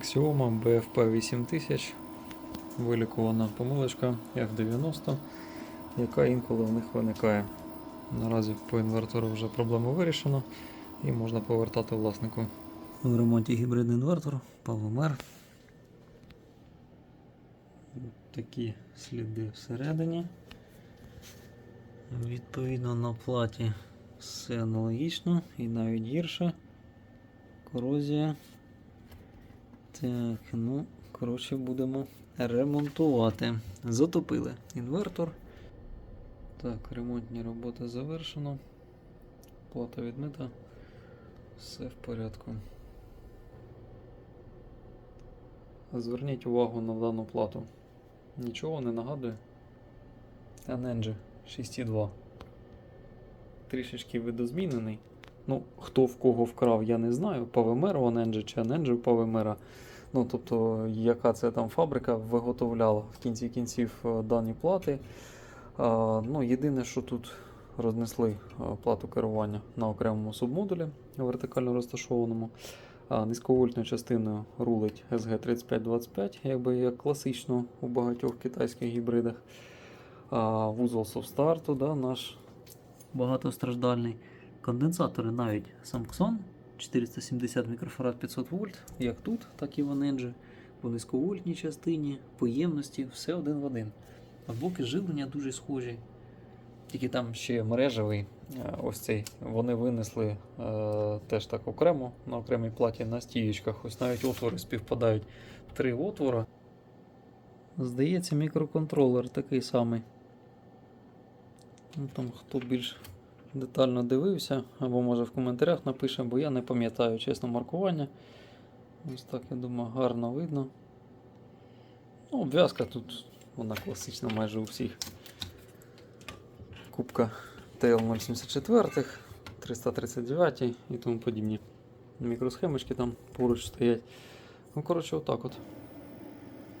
Axioma BFP 8000. Вилікувана помилочка F90, яка інколи в них виникає. Наразі по інвертору вже проблема вирішена і можна повертати власнику. В ремонті гібридний інвертор, PowerMer. Такі сліди всередині. Відповідно на платі все аналогічно і навіть гірше. Корозія. Так, ну, коротше, будемо ремонтувати. Затопили інвертор. Так, ремонтні роботи завершено. Плата відмита. Все в порядку. Зверніть увагу на дану плату. Нічого не нагадує. Аненджі 6.2. Трішечки видозмінений. Ну, хто в кого вкрав, я не знаю. Павемер у Аненджі чи Аненджі у Павемера. Ну, тобто, яка це там фабрика виготовляла в кінці кінців е, дані плати. Ну, єдине, що тут рознесли е, плату керування на окремому субмодулі вертикально розташованому. Низьковольтною частиною рулить SG3525, якби як класично у багатьох китайських гібридах. Вузол софтстарту, да, наш багатостраждальний. Конденсатори навіть Samsung 470 мікрофарад 500 вольт, як тут, так і в Anenji. По низьковольтній частині, по ємності, все один в один. А блоки живлення дуже схожі. Тільки там ще мережевий, е, ось цей. Вони винесли е, теж так окремо на окремій платі на стієчках. Ось навіть отвори співпадають. Три отвора. Здається, мікроконтролер такий самий. Ну, там хто більш детально дивився, або може в коментарях напише, бо я не пам'ятаю чесно маркування. Ось так, я думаю, гарно видно. Ну, обв'язка тут вона класична майже у всіх. Кубка TL074, 339 і тому подібні. Мікросхемочки там поруч стоять. Ну, коротше, отак от.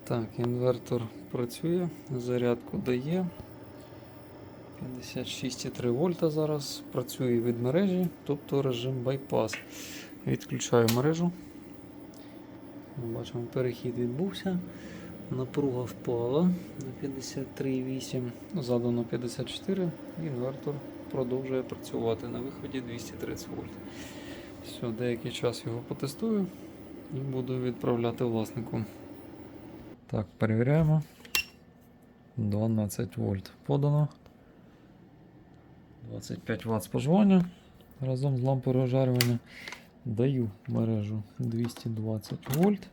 Так, інвертор працює, зарядку дає. 56,3 вольта зараз працює від мережі, тобто режим байпас. Відключаю мережу. Бачимо, перехід відбувся. Напруга впала на 53,8, ну, задано 54, інвертор продовжує працювати на виході 230 вольт. Все, деякий час його потестую і буду відправляти власнику. Так, перевіряємо. 12 вольт подано. 25 Вт споживання разом з лампою розжарювання. Даю мережу 220 вольт.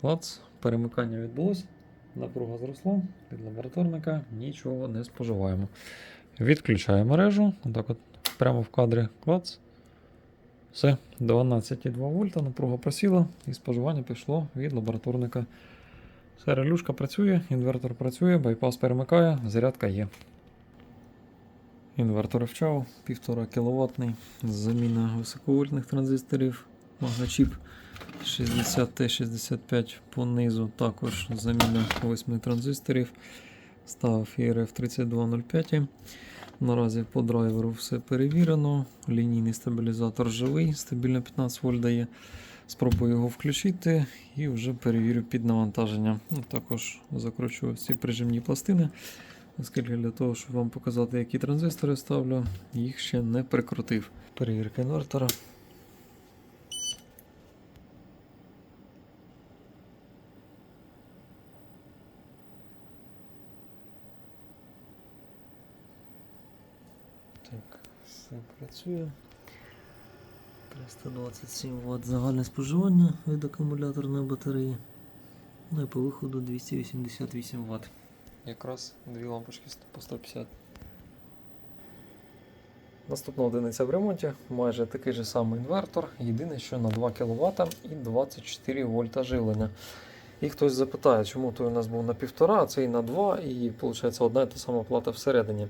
Клац, перемикання відбулося, напруга зросла, від лабораторника нічого не споживаємо. Відключаю мережу, отак от прямо в кадрі клац. Все, 12,2 вольта, напруга просіла і споживання пішло від лабораторника. Все, релюшка працює, інвертор працює, байпас перемикає, зарядка є. Інвертор вчав 1,5 кВт, заміна високовольтних транзисторів, магачіп 60T65 по низу, також заміна 8 транзисторів. Ставив ERF 3205. Наразі по драйверу все перевірено. Лінійний стабілізатор живий, стабільно 15 вольт дає. Спробую його включити і вже перевірю під навантаження. Також закручу ці прижимні пластини. Оскільки для того, щоб вам показати, які транзистори ставлю, їх ще не прикрутив. Перевірка інвертора. Так, все працює. 327 Вт загальне споживання від акумуляторної батареї. Ну і по виходу 288 Вт. Якраз дві лампочки по 150. Наступна одиниця в ремонті, майже такий же самий інвертор, єдине, що на 2 кВт і 24 вольта живлення. І хтось запитає, чому той у нас був на 1,5, а цей на 2, і виходить одна і та сама плата всередині.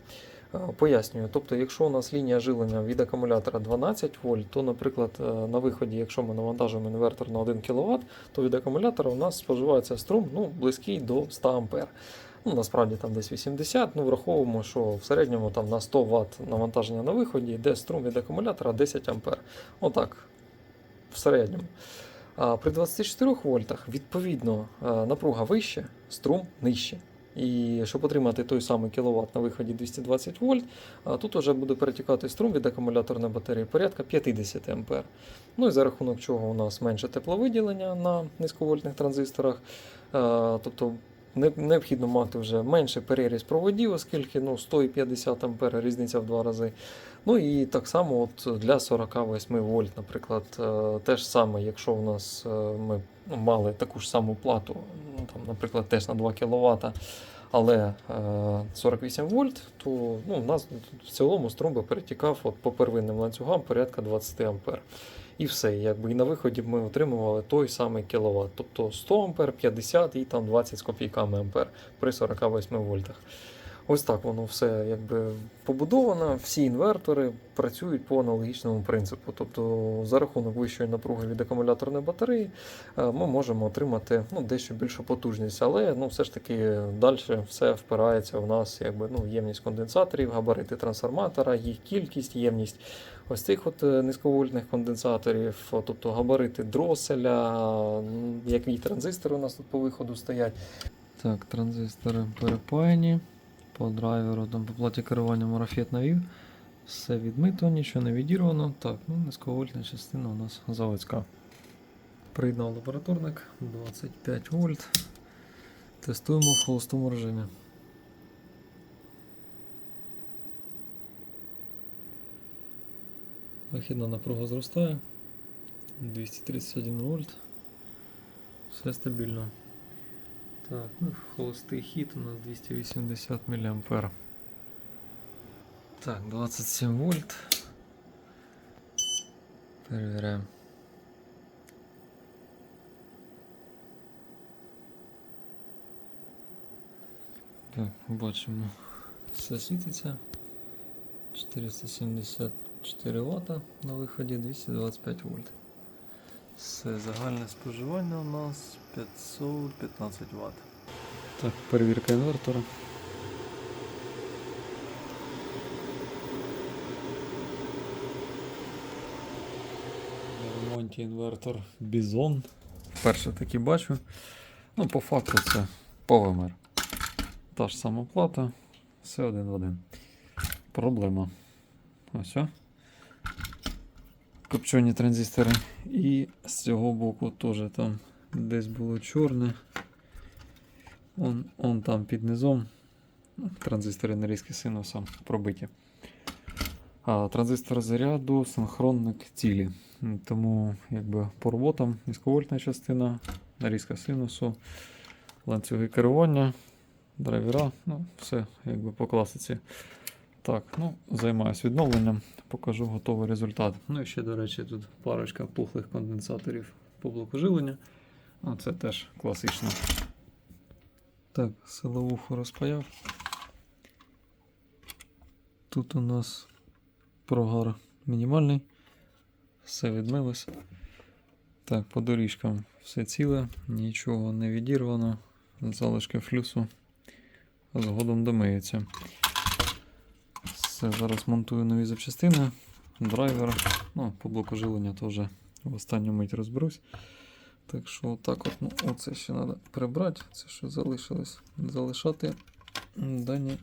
Е, Пояснюю, тобто, якщо у нас лінія живлення від акумулятора 12 вольт, то, наприклад, е, на виході, якщо ми навантажуємо інвертор на 1 кВт, то від акумулятора у нас споживається струм ну, близький до 100 А. Ну, насправді там десь 80, ну враховуємо, що в середньому там на 100 Вт навантаження на виході йде струм від акумулятора 10 А. Отак, в середньому. А при 24 вольтах, відповідно, е, напруга вища, струм нижче. І щоб отримати той самий кіловат на виході 220 вольт, тут вже буде перетікати струм від акумуляторної батареї порядка 50 А. Ну і за рахунок чого у нас менше тепловиділення на низьковольтних транзисторах. Е, Тобто необхідно мати вже менше переріз проводів, оскільки ну, 100 і 50 А різниця в два рази. Ну і так само от для 48 вольт, наприклад, е, те ж саме, якщо у нас е, ми мали таку ж саму плату, ну, там, наприклад, теж на 2 кВт, але е, 48 вольт, то ну, у нас в цілому струм би перетікав от, по первинним ланцюгам порядка 20 А. І все, якби і на виході ми отримували той самий кіловат, тобто 100 ампер, 50 і там 20 з копійками ампер при 48 вольтах. Ось так воно все якби побудовано. Всі інвертори працюють по аналогічному принципу. Тобто, за рахунок вищої напруги від акумуляторної батареї е, ми можемо отримати ну, дещо більшу потужність, але ну, все ж таки далі все впирається в нас, якби ну, ємність конденсаторів, габарити трансформатора, їх кількість, ємність ось цих от е, низьковольтних конденсаторів, тобто габарити дроселя, які транзистори у нас тут по виходу стоять. Так, транзистори перепаяні. По драйверу, там по платі керування марафет навів. Все відмито, нічого не відірвано. Так, ну низьковольтна частина у нас заводська. Приєднав лабораторник 25 вольт. Тестуємо в холостому режимі. Вихідна напруга зростає. 231 вольт. Все стабільно. Так, ну, холостий хід у нас 280 мА. Так, 27 вольт. Перевіряємо. Так, бачимо. Все світиться. 474 Вт на виході 225 вольт. Все, загальне споживання у нас 515 Вт. Так, перевірка інвертора. Ремонті інвертор Bison. Перше таки бачу. Ну, по факту це повимер. Та ж сама плата, все один в один. Проблема. Ось. Копчені транзистори. І з цього боку теж там десь було чорне. Он, он там під низом. Ну, Транзистори нарізки синуса пробиті. А транзистор заряду синхронник цілі. Тому якби по роботам низьковольтна частина, нарізка синусу, ланцюги керування, драйвера, ну, все якби по класиці. Так, ну, займаюсь відновленням, покажу готовий результат. Ну і ще, до речі, тут парочка пухлих конденсаторів по блоку жилення. А це теж класично. Так, силовуху розпаяв. Тут у нас прогар мінімальний. Все відмилось. Так, по доріжкам все ціле, нічого не відірвано. Залишки флюсу згодом домиються. Все, зараз монтую нові запчастини, драйвер. Ну, по блоку жилення теж в останню мить розберусь. Так що отак от, ну, оце ще треба прибрати, це що залишилось. Залишати дані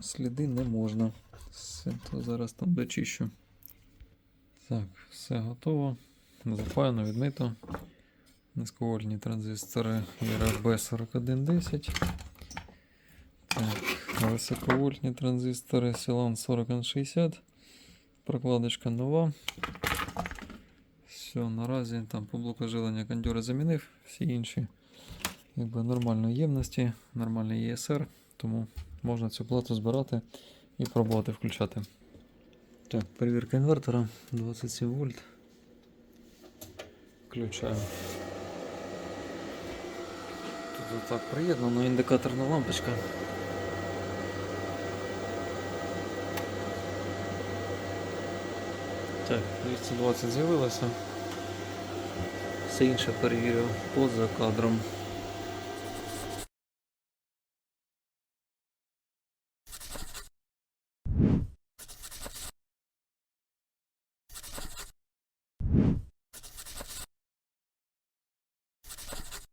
сліди не можна. Все, то зараз там дочищу. Так, все готово. Запаяно, відмито. Низьковольтні транзистори RB 4110. Так, високовольтні транзистори Silan 4060. Прокладочка нова. Все, наразі там по блоку жилення кондьори замінив, всі інші якби нормальної ємності, нормальний ЄСР, тому можна цю плату збирати і пробувати включати. Так, перевірка інвертора 27 вольт. Включаємо. Тут отак приєднано індикаторна лампочка. Так, 220 з'явилося. Все інше перевірю поза кадром.